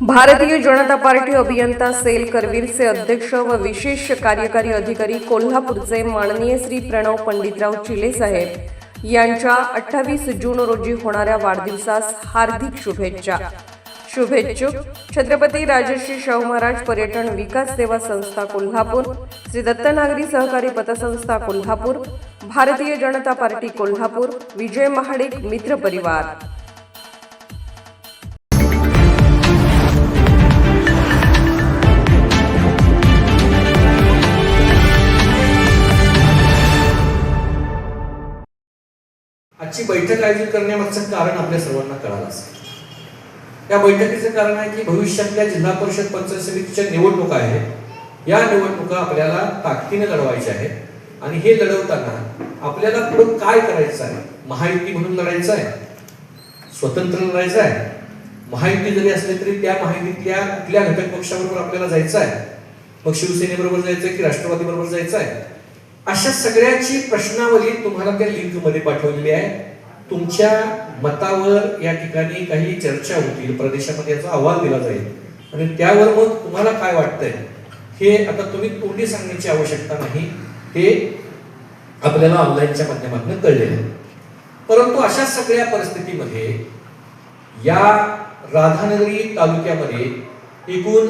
भारतीय जनता पार्टी अभियंता सेल करवीरचे अध्यक्ष व विशेष कार्यकारी अधिकारी कोल्हापूरचे माननीय श्री प्रणव पंडितराव चिले साहेब यांच्या अठ्ठावीस जून रोजी होणाऱ्या वाढदिवसास हार्दिक शुभेच्छा. शुभेच्छुक छत्रपती राजश्री शाहू महाराज पर्यटन विकास सेवा संस्था कोल्हापूर श्री दत्तनागरी सहकारी पतसंस्था कोल्हापूर भारतीय जनता पार्टी कोल्हापूर विजय महाडिक मित्र परिवार. बैठक आयोजित करण्यामागचं कारण आपल्या सर्वांना कळालं असेल. या बैठकीचं कारण आहे की भविष्यातल्या जिल्हा परिषद पंचायत समितीच्या निवडणुका आहेत. या निवडणुका आपल्याला ताकदीने लढवायच्या आहेत. आणि हे लढवताना आपल्याला पुढे काय करायचं आहे? महायुती म्हणून लढायचं आहे. स्वतंत्र लढायचं आहे. महायुती जरी असली तरी त्या महायुतीतल्या कुठल्या घटक पक्षाबरोबर आपल्याला जायचं आहे? मग शिवसेनेबरोबर जायचं आहे की राष्ट्रवादी बरोबर जायचं आहे? अशा सगळ्याची प्रश्नावली तुम्हाला त्या लिंकमध्ये पाठवलेली आहे. तुमच्या मतावर या ठिकाणी काही चर्चा होतील. प्रदेशामध्ये याचा अहवाल दिला जाईल. आणि त्यावर मग तुम्हाला काय वाटतंय? हे आता तुम्ही तोंडी सांगण्याची आवश्यकता नाही. ते आपल्याला ऑनलाईनच्या माध्यमातून कळलेलं आहे. परंतु अशा सगळ्या परिस्थितीमध्ये या राधानगरी तालुक्यामध्ये एकूण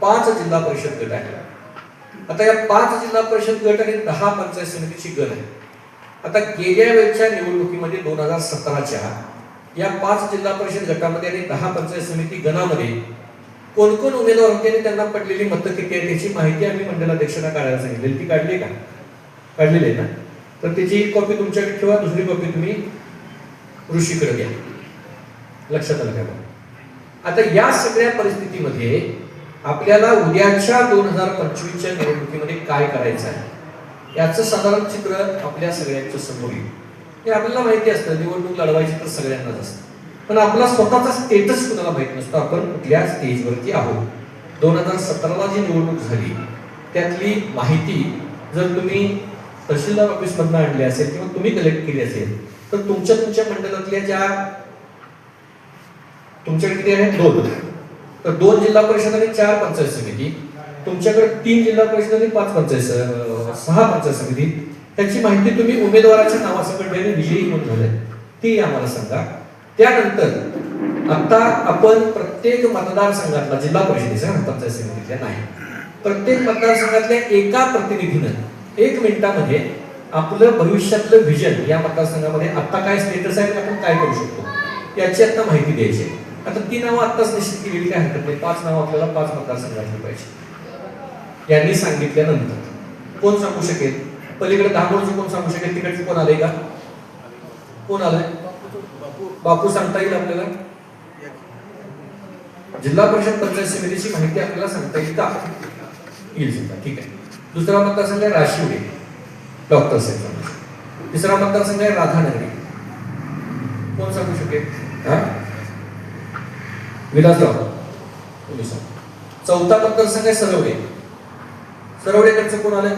पाच जिल्हा परिषद गट आहेत. आता या पाच जिल्हा परिषद गट आणि दहा पंचायत समितीची गट आहे आता गेल्या वेळच्या निवडणुकीमध्ये दोन हजार सतराच्या या पाच जिल्हा परिषद गटामध्ये आणि दहा पंचायत समिती गणामध्ये कोण कोण उमेदवार होते आणि त्यांना पडलेली मतं किती आहे त्याची माहिती आम्ही मंडलाध्यक्षांना काढायला सांगितलेली ती काढली का? काढलेली आहे ना? तर त्याची एक कॉपी तुमच्याकडे ठेवा दुसरी कॉपी तुम्ही ऋषीकडे घ्या. लक्षात आलं का? आता या सगळ्या परिस्थितीमध्ये आपल्याला उद्याच्या दोन हजार पंचवीसच्या निवडणुकीमध्ये काय करायचं आहे? याचं साधारण चित्र आपल्या सगळ्यांच्या समोर येईल. हे आपल्याला माहिती असतं निवडणूक लढवायची तर सगळ्यांनाच असतं. पण आपला स्वतःचा स्टेटस कुणाला माहीत नसतो आपण कुठल्या स्टेजवरती आहोत. दोन हजार सतराला जी निवडणूक झाली त्यातली माहिती जर तुम्ही तहसीलदार ऑफिसमधनं आणली असेल किंवा तुम्ही कलेक्ट केली असेल तर तुमच्या तुमच्या मंडळातल्या ज्या तुमच्याकडे किती आहेत दोन. तर दोन जिल्हा परिषद आणि चार पंचायत समिती. तुमच्याकडे तीन जिल्हा परिषद आणि पाच पंचायत स- सहा पंचायत समिती. त्याची माहिती तुम्ही उमेदवाराच्या नावासकडे विजयी म्हणून झाले ती आम्हाला सांगा. त्यानंतर आता आपण प्रत्येक मतदारसंघातला जिल्हा परिषदेचा पंचायत समितीतल्या नाही. प्रत्येक मतदारसंघातल्या एका प्रतिनिधीनं एक मिनिटामध्ये आपलं भविष्यातलं व्हिजन या मतदारसंघामध्ये आता काय स्टेटस आहे आपण काय करू शकतो याची आता माहिती द्यायची आहे. आता ती नावं आत्ताच निश्चित केलेली काय हरकत नाही. पाच नावं आपल्याला पाच मतदारसंघातली पाहिजे. यांनी सांगितल्यानंतर. कोण सांगू शकेल? पलीकडे दामोडचं कोण सांगू शकेल? तिकडचे कोण आले का? कोण आलंय? बापू सांगता येईल आपल्याला? जिल्हा परिषद पंचायत समितीची माहिती आपल्याला सांगता येईल का? येईल सुद्धा ठीक आहे. दुसरा मतदारसंघ आहे राशिवडे. डॉक्टर साहेब तिसरा मतदारसंघ आहे राधानगरी. कोण सांगू शकेल? हा? विलासराव. तुम्ही सांगा. चौथा मतदारसंघ आहे सरवडे सरवडेकडचं कोण आलं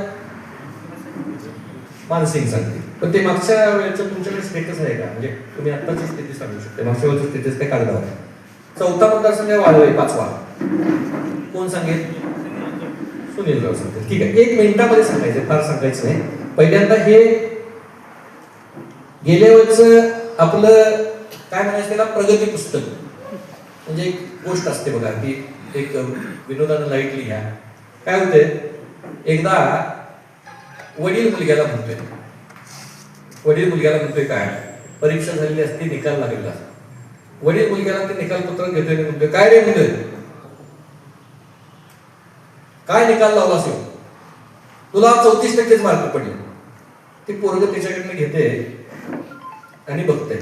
मानसिंग सांगते. पण ते मागच्या वेळेचं तुमच्याकडे स्टेटस आहे का? म्हणजे तुम्ही आत्ताची स्थिती सांगू शकता. मागच्या वेळेचं स्टेटस काय कागदावर आहे? चौथा मतदारसंघ आहे पाचवा. कोण सांगेल? सुनील राव सांगते. ठीक आहे. एक मिनिटामध्ये सांगायचं फार सांगायचं नाही. पहिल्यांदा हे गेल्या वेळेच आपलं काय म्हणायचं त्याला? प्रगती पुस्तक. म्हणजे एक गोष्ट असते बघा की एक विनोदानं लाइट लिहा. काय होते एकदा वडील मुलग्याला म्हणतोय. वडील मुलग्याला म्हणतोय काय? परीक्षा झालेली असते निकाल लागलेला वडील मुलग्याला ते निकाल पत्र घेतोय म्हणतोय काय रे मुलं? काय निकाल लावला असेल? तुला चौतीस टक्केच मार्क पडले. ते पोरग त्याच्याकडनं घेते आणि बघते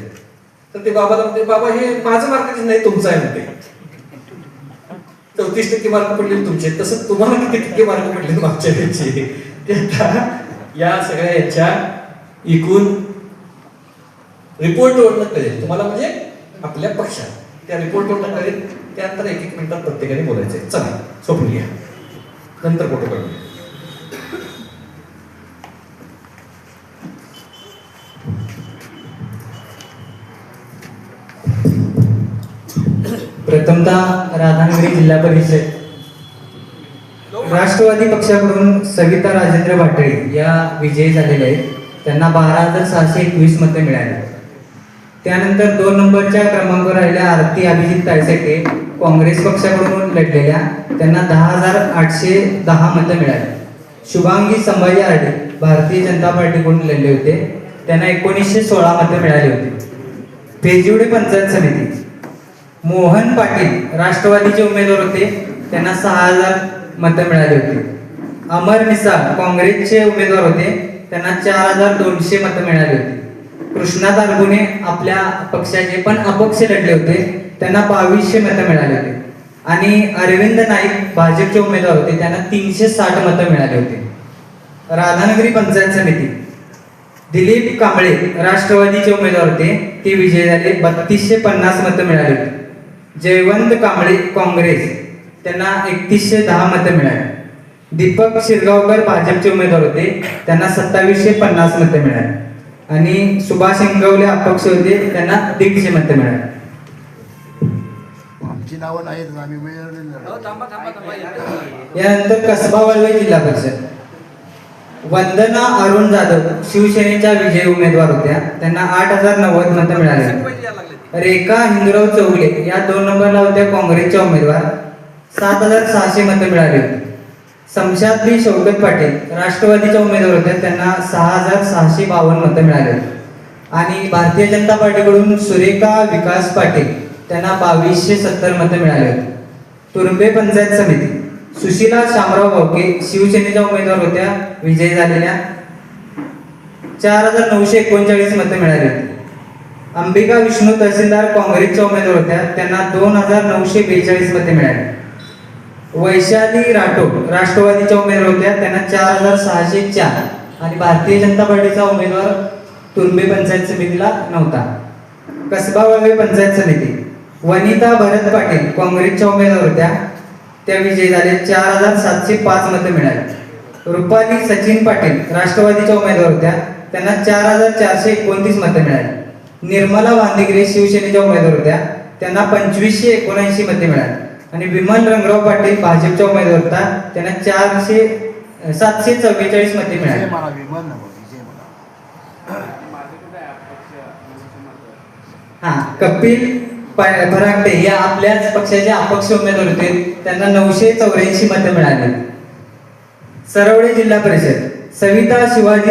तर ते बाबाला म्हणते बाबा हे माझं मार्क नाही तुमचं आहे म्हणते चौतीस टक्के मार्क पडले तुमचे. तसं तुम्हाला किती टक्के मार्क पडले मागच्या वेळेचे? ते आता या सगळ्या याच्या एकूण रिपोर्ट वरनं कळेल. तुम्हाला म्हणजे आपल्या पक्षात त्या रिपोर्ट वरनं कळेल. त्यानंतर एक एक मिनिटात प्रत्येकाने बोलायचंय. चला सोपून घ्या नंतर फोटो काढूया प्रथमतः राधानगरी जिल्हा परिषद. राष्ट्रवादी पक्षाकडून सविता राजेंद्र भाटळे या विजयी झालेल्या आहेत. त्यांना बारा हजार सहाशे एकवीस मतं मिळाली. त्यानंतर दोन नंबरच्या क्रमांकावर राहिल्या आरती अभिजित तायसेटे काँग्रेस पक्षाकडून लढलेल्या त्यांना दहा हजार आठशे दहा मतं मिळाली. शुभांगी संभाजी आरडे भारतीय जनता पार्टीकडून लढले होते. त्यांना एकोणीसशे सोळा मतं मिळाली होती. पेजिवडे पंचायत समिती. मोहन पाटील राष्ट्रवादीचे उमेदवार होते. त्यांना सहा हजार मतं मिळाली होती. अमर मिसाळ काँग्रेसचे उमेदवार होते. त्यांना चार हजार दोनशे मतं मिळाली होती. कृष्णा दारगुणे आपल्या पक्षाचे पण अपक्ष लढले होते. त्यांना बावीसशे मतं मिळाली होती. आणि अरविंद नाईक भाजपचे उमेदवार होते. त्यांना तीनशे साठ मतं मिळाले होते. राधानगरी पंचायत समिती. दिलीप कांबळे राष्ट्रवादीचे उमेदवार होते. ते विजय झाले. बत्तीसशे पन्नास मतं मिळाली होती. जयवंत कांबळे काँग्रेस. त्यांना एकतीसशे दहा मतं मिळाली. दीपक शिरगावकर भाजपचे उमेदवार होते. त्यांना सत्तावीसशे पन्नास मतं मिळाली. आणि सुभाष इंगवले अपक्ष होते. त्यांना दीडशे मतं मिळाली. नावं नाहीत उमेदवार यानंतर कसबा वळवे जिल्हा परिषद. वंदना अरुण जाधव शिवसेनेच्या विजयी उमेदवार होत्या. त्यांना आठ हजार नव्वद मतं मिळाली. रेखा हिंदुराव चौगले. या दोन नंबरला होत्या काँग्रेसच्या उमेदवार. सात हजार सहाशे मतं मिळाली होती. समशाद्री शौकत पाटील राष्ट्रवादीच्या उमेदवार होत्या त्यांना सहा हजार सहाशे बावन्न मतं मिळाली होती. आणि भारतीय जनता पार्टीकडून सुरेखा विकास पाटील त्यांना बावीसशे सत्तर मतं मिळाली होती. तुर्भे पंचायत समिती. सुशीला शामराव भावके शिवसेनेच्या उमेदवार होत्या. विजयी झालेल्या. चार हजार नऊशे एकोणचाळीस मतं मिळाली होती. अंबिका विष्णू तहसीलदार काँग्रेसच्या उमेदवार होत्या. त्यांना दोन हजार नऊशे बेचाळीस मते मिळाले. वैशाली राठोड राष्ट्रवादीच्या उमेदवार होत्या. त्यांना चार हजार सहाशे चार आणि भारतीय जनता पार्टीचा उमेदवार तुर्बे पंचायत समितीला नव्हता. कसबा वळवे पंचायत समिती. वनिता भरत पाटील काँग्रेसच्या उमेदवार होत्या. त्या विजयी झाले चार हजार सातशे पाच मते मिळाले. रुपाली सचिन पाटील राष्ट्रवादीच्या उमेदवार होत्या. त्यांना चार हजार चारशे एकोणतीस मते मिळाली. निर्मला वांदिगरे शिवसेनेच्या उमेदवार होत्या. त्यांना पंचवीसशे एकोणऐंशी मते मिळाली. आणि विमल रंगराव पाटील भाजपच्या उमेदवार होता. त्यांना चारशे सातशे चव्वेचाळीस मते मिळाली. हा कपिल फरागटे या आपल्याच पक्षाचे अपक्ष उमेदवार होते. त्यांना नऊशे चौऱ्याऐंशी मतं मिळाली. सरवडे जिल्हा परिषद. सविता शिवाजी